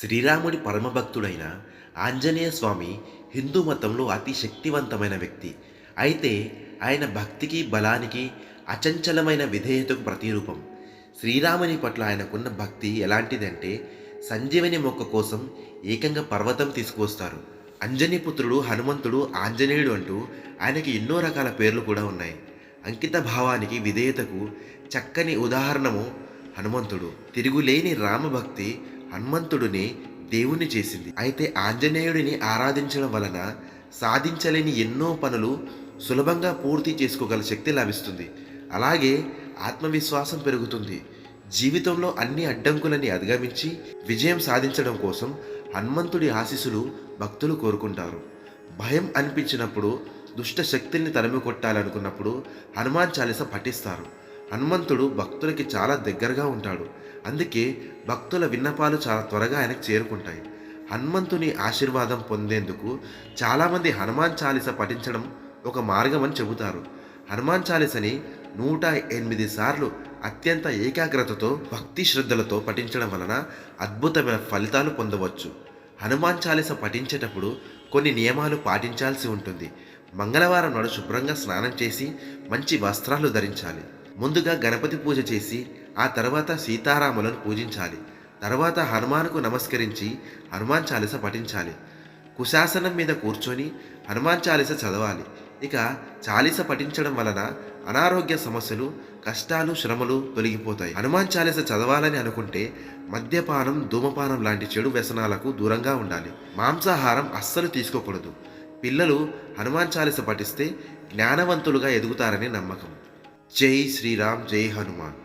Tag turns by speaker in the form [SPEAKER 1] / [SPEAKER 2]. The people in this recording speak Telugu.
[SPEAKER 1] శ్రీరాముడి పరమభక్తుడైన ఆంజనేయ స్వామి హిందూ మతంలో అతి శక్తివంతమైన వ్యక్తి. అయితే ఆయన భక్తికి బలానికి అచంచలమైన విధేయతకు ప్రతిరూపం. శ్రీరాముని పట్ల ఆయనకున్న భక్తి ఎలాంటిదంటే సంజీవని మొక్క కోసం ఏకంగా పర్వతం తీసుకువస్తారు. అంజనీ పుత్రుడు హనుమంతుడు ఆంజనేయుడు అంటూ ఆయనకి ఎన్నో రకాల పేర్లు కూడా ఉన్నాయి. అంకిత భావానికి విధేయతకు చక్కని ఉదాహరణము హనుమంతుడు. తిరుగులేని రామభక్తి హనుమంతుడిని దేవుని చేసింది. అయితే ఆంజనేయుడిని ఆరాధించడం వలన సాధించలేని ఎన్నో పనులు సులభంగా పూర్తి చేసుకోగల శక్తి లభిస్తుంది. అలాగే ఆత్మవిశ్వాసం పెరుగుతుంది. జీవితంలో అన్ని అడ్డంకులని అధిగమించి విజయం సాధించడం కోసం హనుమంతుడి ఆశీస్సులు భక్తులు కోరుకుంటారు. భయం అనిపించినప్పుడు దుష్ట శక్తుల్ని తరిమి కొట్టాలనుకున్నప్పుడు హనుమాన్ చాలీస పఠిస్తారు. హనుమంతుడు భక్తులకి చాలా దగ్గరగా ఉంటాడు. అందుకే భక్తుల విన్నపాలు చాలా త్వరగా ఆయనకు చేరుకుంటాయి. హనుమంతుని ఆశీర్వాదం పొందేందుకు చాలామంది హనుమాన్ చాలీస పఠించడం ఒక మార్గం అని చెబుతారు. హనుమాన్ చాలీసని నూట ఎనిమిది సార్లు అత్యంత ఏకాగ్రతతో భక్తి శ్రద్ధలతో పఠించడం వలన అద్భుతమైన ఫలితాలు పొందవచ్చు. హనుమాన్ చాలీస పఠించేటప్పుడు కొన్ని నియమాలు పాటించాల్సి ఉంటుంది. మంగళవారం నాడు శుభ్రంగా స్నానం చేసి మంచి వస్త్రాలు ధరించాలి. ముందుగా గణపతి పూజ చేసి ఆ తర్వాత సీతారాములను పూజించాలి. తర్వాత హనుమాన్కు నమస్కరించి హనుమాన్ చాలీస పఠించాలి. కుశాసనం మీద కూర్చొని హనుమాన్ చాలీస చదవాలి. ఇక చాలీస పఠించడం వలన అనారోగ్య సమస్యలు కష్టాలు శ్రమలు తొలగిపోతాయి. హనుమాన్ చాలీస చదవాలని అనుకుంటే మద్యపానం ధూమపానం లాంటి చెడు వ్యసనాలకు దూరంగా ఉండాలి. మాంసాహారం అస్సలు తీసుకోకూడదు. పిల్లలు హనుమాన్ చాలీస పఠిస్తే జ్ఞానవంతులుగా ఎదుగుతారని నమ్మకం. జై శ్రీరామ్ జై హనుమాన్.